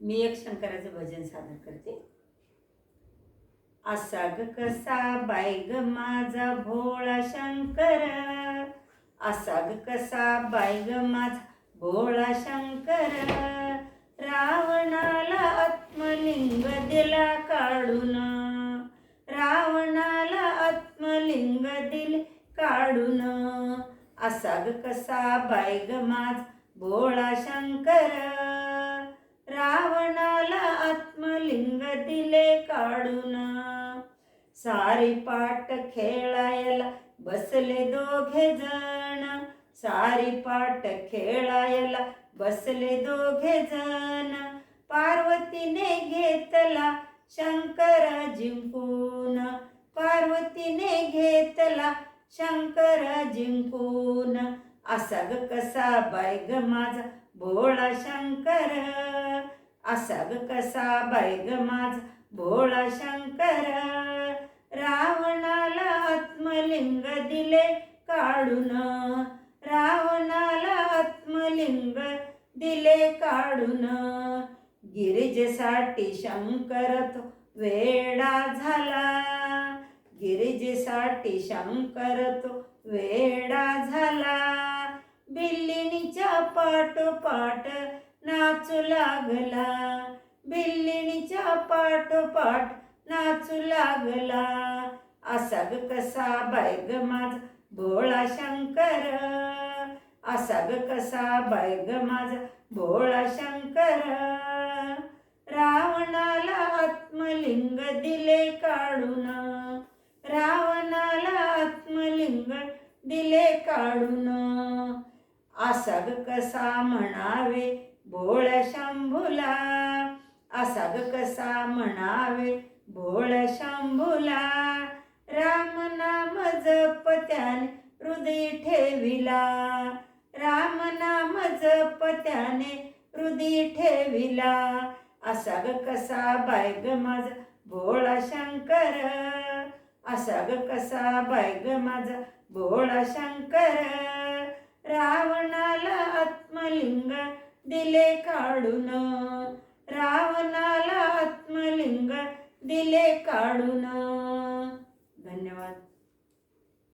मी एक शंकराचं भजन सादर करते. असा ग कसा बाय ग माझा भोळा शंकर. असा ग कसा बाय ग माझा भोळा शंकर. रावणाला आत्मलिंग दिला काढून. रावणाला आत्मलिंग दिले काढून. असा ग कसा बाय ग माझ भोळा शंकर. सारी पाट खेळायला बसले दोघे जण सारी पाट खेळायला बसले दोघे जण पार्वतीने घेतला शंकर जिंकून पार्वतीने घेतला शंकर जिंकून असा ग कसा बाय ग माझा भोळा शंकर असा ग कसा बाय ग माझा भोळा शंकर काढून रावणाला आत्मलिंग दिले काढून. गिरिजेसाठी शंकर तो वेडा झाला. गिरिजेसाठी शंकर तो वेडा झाला. बिल्लिणीच्या पाठोपाठ नाचू लागला. बिल्लिणीच्या पाठोपाठ नाचू लागला. असा ग कसा बाय ग माझा असा ग कसा बाय ग माझा? भोळा शंकर. रावणाला आत्मलिंग दिले काढून. रावणाला आत्मलिंग दिले काढून. असा ग कसा म्हणावे भोळ्या शंभूला? असा ग कसा म्हणावे भोळ्या शंभूला? राम नाम जप त्याने हृदय ठेविला. त्याने हृदय ठेविला. असा ग कसा बाय ग माझा भोळा शंकर. असा ग कसा बाय ग माझा भोळा शंकर. रावणाला आत्मलिंग दिले काढून. रावणाला आत्मलिंग दिले काढून. धन्यवाद.